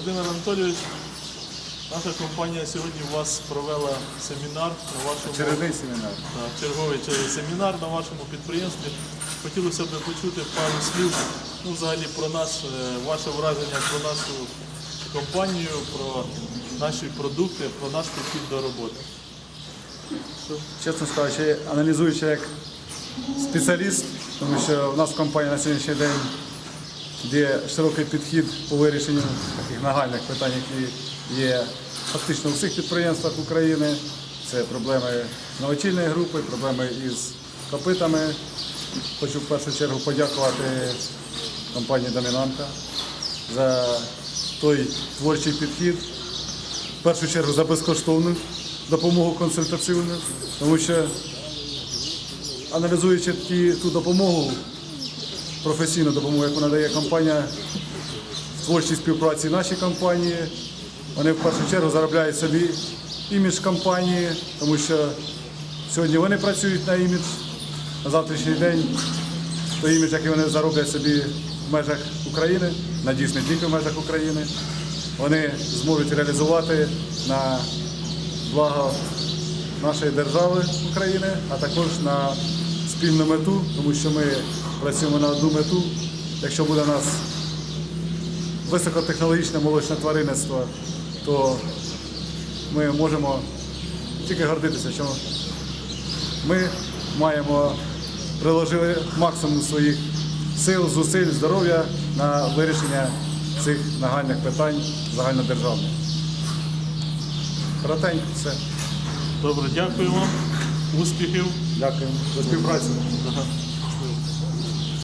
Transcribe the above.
Володимир Анатолійович, наша компанія сьогодні у вас провела семінар на вашому Чередний семінар. Так, черговий чер- семінар на вашому підприємстві. Хотілося б почути пару слів ну, взагалі про нас, е, ваше враження про нашу компанію, про наші продукти, про наш підхід до роботи. Чесно скажучи, аналізуючи як спеціаліст, тому що в нас компанія на сьогоднішній день є широкий підхід по вирішенню таких нагальних питань, які є фактично у всіх підприємствах України. Це проблеми новочільної групи, проблеми із копитами. Хочу в першу чергу подякувати компанії Домінанта за той творчий підхід, в першу чергу за безкоштовну допомогу консультаційну, тому що аналізуючи ті, ту допомогу, професійну допомогу, яку надає компанія в творчій співпраці нашій компанії, вони в першу чергу заробляють собі імідж компанії, тому що сьогодні вони працюють на імідж, на завтрашній день той імідж, який вони зароблять собі в межах України, надіюсь, не тільки в межах України, вони зможуть реалізувати на благо нашої держави України, а також на спільну мету, тому що ми працюємо на одну мету. Якщо буде у нас високотехнологічне молочне тваринництво, то ми можемо тільки гордитися, що ми маємо приложили максимум своїх сил, зусиль, здоров'я на вирішення цих нагальних питань загальнодержавних. Коротенько все. Добре, дякую вам. Успіхів. Дякую за співпрацю.